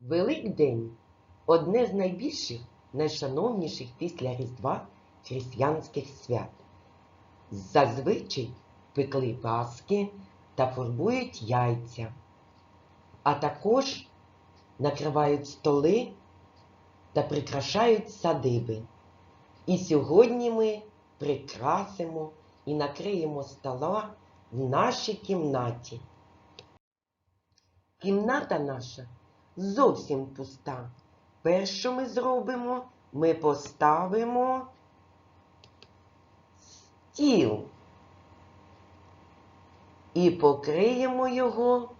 Великдень одне з найбільших, найшановніших після Різдва християнських свят. Зазвичай пекли паски та фарбують яйця, а також накривають столи та прикрашають садиби. І сьогодні ми прикрасимо і накриємо стола в нашій кімнаті. Кімната наша зовсім пуста. Перше, що ми зробимо, ми поставимо стіл і покриємо його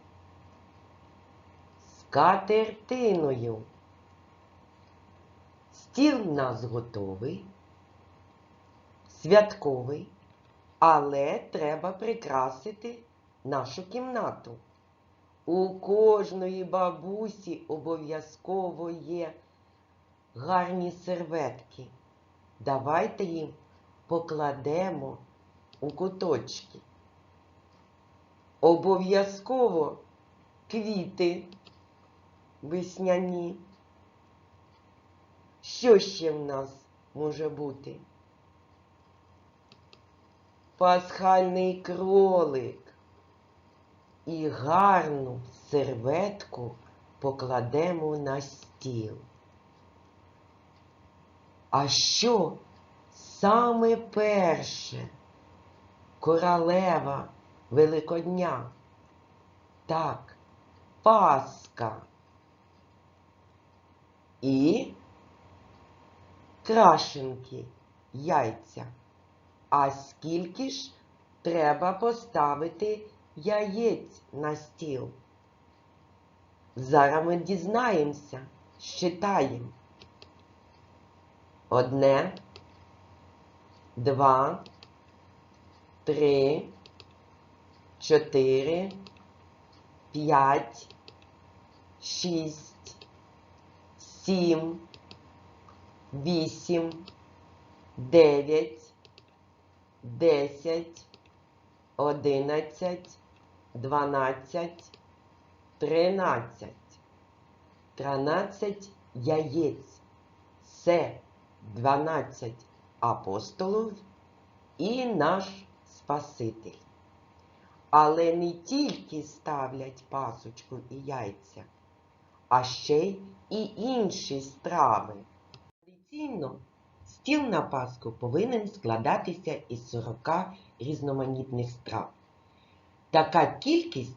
скатертиною. Стіл в нас готовий, святковий, але треба прикрасити нашу кімнату. У кожної бабусі обов'язково є гарні серветки. Давайте їм покладемо у куточки. Обов'язково квіти весняні. Що ще в нас може бути? Пасхальний кролик і гарну серветку покладемо на стіл. А що саме перше королева Великодня? Так, Паска. І крашенки, яйця. А скільки ж треба поставити яєць на стіл? Зараз ми дізнаємося, считаємо. Одне, два, три, чотири, п'ять, шість, сім, вісім, дев'ять, десять, одинадцять, дванадцять, тринадцять. Тринадцять яєць. Це дванадцять апостолів і наш Спаситель. Але не тільки ставлять пасочку і яйця, а ще й і інші страви. Традиційно стіл на Пасху повинен складатися із 40 різноманітних страв. Така кількість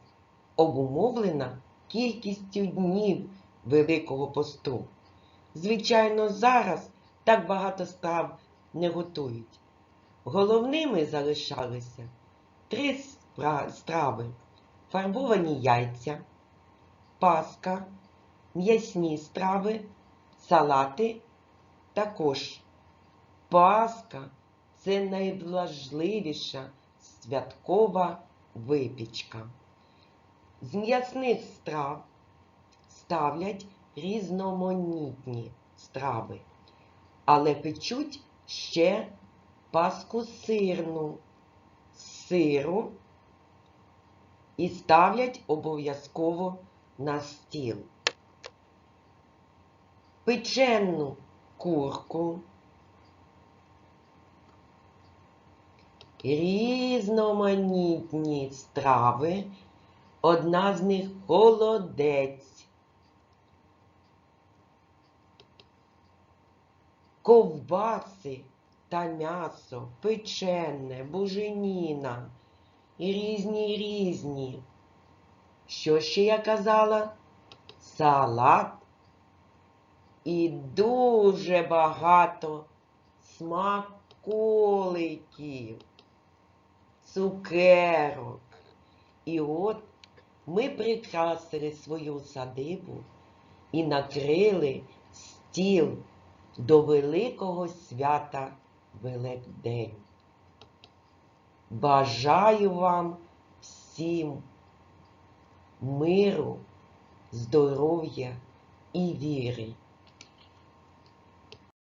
обумовлена кількістю днів Великого посту. Звичайно, зараз так багато страв не готують. Головними залишалися три страви: фарбовані яйця, паска, м'ясні страви, салати також. Паска це найважливіша святкова випічка. З м'ясних страв ставлять різноманітні страви, але печуть ще паску сирну сиру і ставлять обов'язково на стіл. Печену курку, різноманітні страви, одна з них холодець, ковбаси та м'ясо, печене, буженіна і різні різні. Що ще я казала? Салат і дуже багато смаколиків, цукерок. І от ми прикрасили свою садибу і накрили стіл до великого свята Великдень. Бажаю вам всім миру, здоров'я і віри.